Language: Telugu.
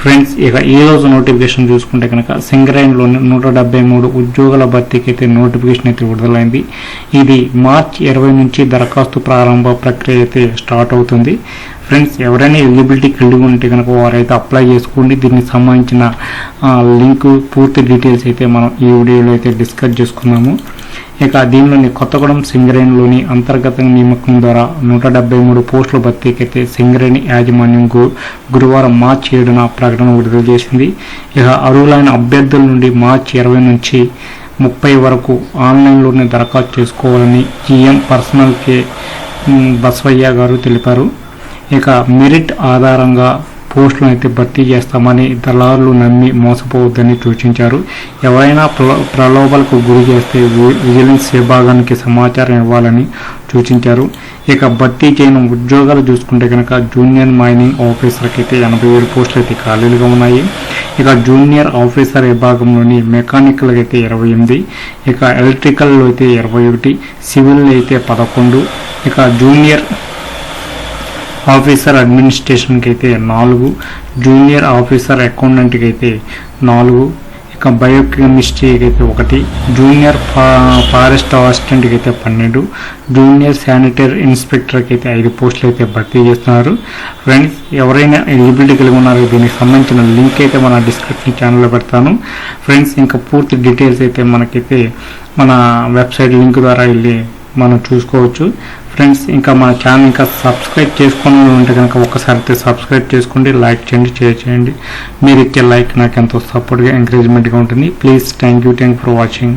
ఫ్రెండ్స్ ఇక ఈ రోజు నోటిఫికేషన్ చూసుకుంటే కనుక సింగరైన్లోని నూట డెబ్బై మూడు ఉద్యోగాల భర్తీకి అయితే నోటిఫికేషన్ అయితే విడుదలైంది. ఇది మార్చ్ ఇరవై నుంచి దరఖాస్తు ప్రారంభ ప్రక్రియ అయితే స్టార్ట్ అవుతుంది. ఫ్రెండ్స్ ఎవరైనా ఎలిజిబిలిటీ కలిగి ఉంటే కనుక వారైతే అప్లై చేసుకోండి. దీనికి సంబంధించిన లింక్ పూర్తి డీటెయిల్స్ అయితే మనం ఈ వీడియోలో అయితే డిస్కస్ చేసుకున్నాము. ఇక దీనిలోని కొత్తగూడెం సింగరేణిలోని అంతర్గత నియామకం ద్వారా నూట డెబ్బై మూడు పోస్టులు భర్తీకి సింగరేణి యాజమాన్యం గురువారం మార్చి ఏడున ప్రకటన విడుదల చేసింది. ఇక అర్హులైన అభ్యర్థుల నుండి మార్చి ఇరవై నుంచి ముప్పై వరకు ఆన్లైన్లోనే దరఖాస్తు చేసుకోవాలని GM personnel K Baswayya Basavayya గారు తెలిపారు. ఇక మెరిట్ ఆధారంగా పోస్టులను అయితే భర్తీ చేస్తామని దళారులు నమ్మి మోసపోవద్దని సూచించారు. ఎవరైనా ప్ర- ప్రలోభాలకు గురి చేస్తే విజిలెన్స్ విభాగానికి సమాచారం ఇవ్వాలని సూచించారు. ఇక భర్తీ చేయని ఉద్యోగాలు చూసుకుంటే కనుక జూనియర్ మైనింగ్ ఆఫీసర్కి అయితే ఎనభై ఏడు పోస్టులు అయితే ఖాళీలుగా ఉన్నాయి. ఇక జూనియర్ ఆఫీసర్ విభాగంలోని మెకానికల్ అయితే ఇరవై ఎనిమిది ఇక ఎలక్ట్రికల్లో అయితే ఇరవై ఒకటి సివిల్ అయితే పదకొండు ఇక జూనియర్ ఆఫీసర్ అడ్మినిస్ట్రేషన్కి అయితే నాలుగు జూనియర్ ఆఫీసర్ అకౌంటెంట్కి అయితే నాలుగు ఇక బయోకెమిస్ట్రీకి అయితే ఒకటి జూనియర్ ఫారెస్ట్ అసిస్టెంట్కి అయితే పన్నెండు జూనియర్ శానిటరీ ఇన్స్పెక్టర్కి అయితే ఐదు పోస్టులు అయితే భర్తీ చేస్తున్నారు. ఫ్రెండ్స్ ఎవరైనా ఎలిజిబిలిటీ కలిగి ఉన్నారో దీనికి సంబంధించిన లింక్ అయితే మన డిస్క్రిప్షన్ ఛానల్లో పెడతాను. ఫ్రెండ్స్ ఇంకా పూర్తి డీటెయిల్స్ అయితే మనకైతే మన వెబ్సైట్ లింక్ ద్వారా వెళ్ళి మనం చూసుకోవచ్చు. ఫ్రెండ్స్ ఇంకా మన ఛానల్ ఇంకా సబ్స్క్రైబ్ చేసుకుని ఉంటే కనుక ఒకసారి అయితే సబ్స్క్రైబ్ చేసుకోండి లైక్ చేయండి షేర్ చేయండి. మీరు ఇచ్చే లైక్ నాకు ఎంతో సపోర్ట్గా ఎంకరేజ్మెంట్గా ఉంటుంది. Please thank you thank for watching